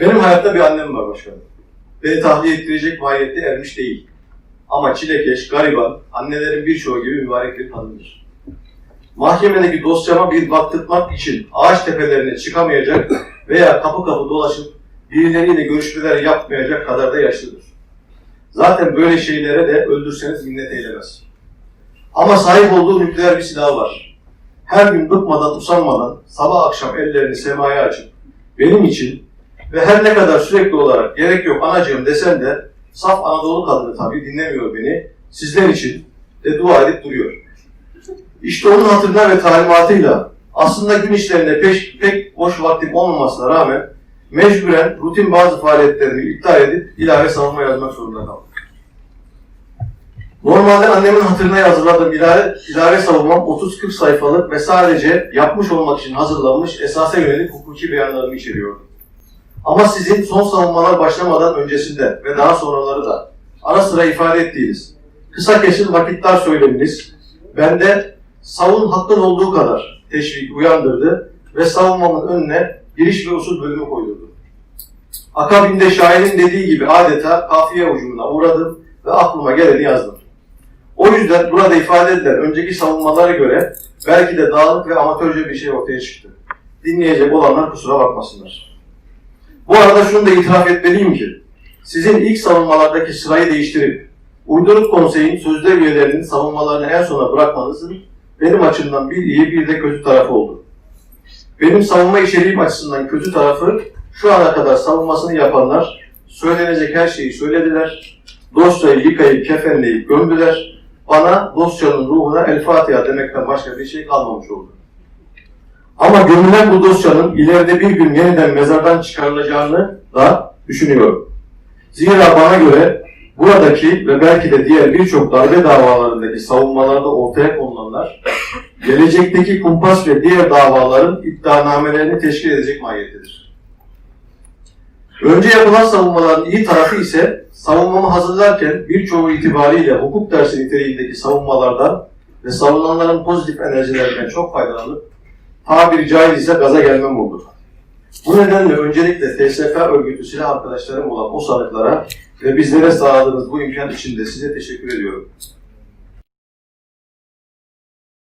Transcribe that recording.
Benim hayatta bir annem var başkanım. Beni tahliye ettirecek mahiyette ermiş değil. Ama çilekeş, gariban, annelerin birçoğu gibi mübarek bir kadındır. Mahkemedeki dosyama bir baktırmak için ağaç tepelerine çıkamayacak veya kapı kapı dolaşıp birileriyle görüşmeler yapmayacak kadar da yaşlıdır. Zaten böyle şeylere de öldürseniz minnet eylemez. Ama sahip olduğu nükleer bir silahı var. Her gün bıkmadan, usanmadan sabah akşam ellerini semaya açıp benim için ve her ne kadar sürekli olarak gerek yok anacığım desem de saf Anadolu kadını tabii dinlemiyor beni. Sizler için de dua edip duruyor. İşte onun hatırına ve talimatıyla aslında gün işlerinde peş, pek boş vaktim olmamasına rağmen mecburen rutin bazı faaliyetlerimi iptal edip ilave savunma yazmak zorunda kaldım. Normalde annemin hatırına hazırladığım ilave, ilave savunmam 30-40 sayfalık ve sadece yapmış olmak için hazırlanmış esasa yönelik hukuki beyanlarımı içeriyordu. Ama sizin son savunmalar başlamadan öncesinde ve daha sonraları da ara sıra ifade ettiğiniz kısa kesin vakitler söyleminiz bende savun hakkın olduğu kadar teşvik uyandırdı ve savunmamın önüne giriş ve usul bölümü koydurdu. Akabinde şairin dediği gibi adeta kafiye ucumuna uğradım ve aklıma geleni yazdım. O yüzden burada ifade edilen önceki savunmalara göre belki de dağınık ve amatörce bir şey ortaya çıktı. Dinleyecek olanlar kusura bakmasınlar. Bu arada şunu da itiraf etmeliyim ki, sizin ilk savunmalardaki sırayı değiştirip, uyduruk konseyin sözde üyelerinin savunmalarını en sona bırakmanızın benim açımdan bir iyi bir de kötü tarafı oldu. Benim savunma içeriğim açısından kötü tarafı, şu ana kadar savunmasını yapanlar söylenecek her şeyi söylediler, dosyayı yıkayıp kefenleyip gömdüler, bana dosyanın ruhuna El Fatiha demekten başka bir şey kalmamış oldu. Ama gömülen bu dosyanın ileride bir gün yeniden mezardan çıkarılacağını da düşünüyorum. Zira bana göre buradaki ve belki de diğer birçok darbe davalarındaki savunmalarda ortaya konulanlar, gelecekteki kumpas ve diğer davaların iddianamelerini teşkil edecek mahiyettedir. Önce yapılan savunmaların iyi tarafı ise savunmamı hazırlarken birçoğu itibariyle hukuk dersi niteliğindeki savunmalardan ve savunanların pozitif enerjilerinden çok faydalanıp tabiri caizse gaza gelmem oldu. Bu nedenle öncelikle TSK örgütü silah arkadaşlarım olan o sanıklara ve bizlere sağladığınız bu imkan için de size teşekkür ediyorum.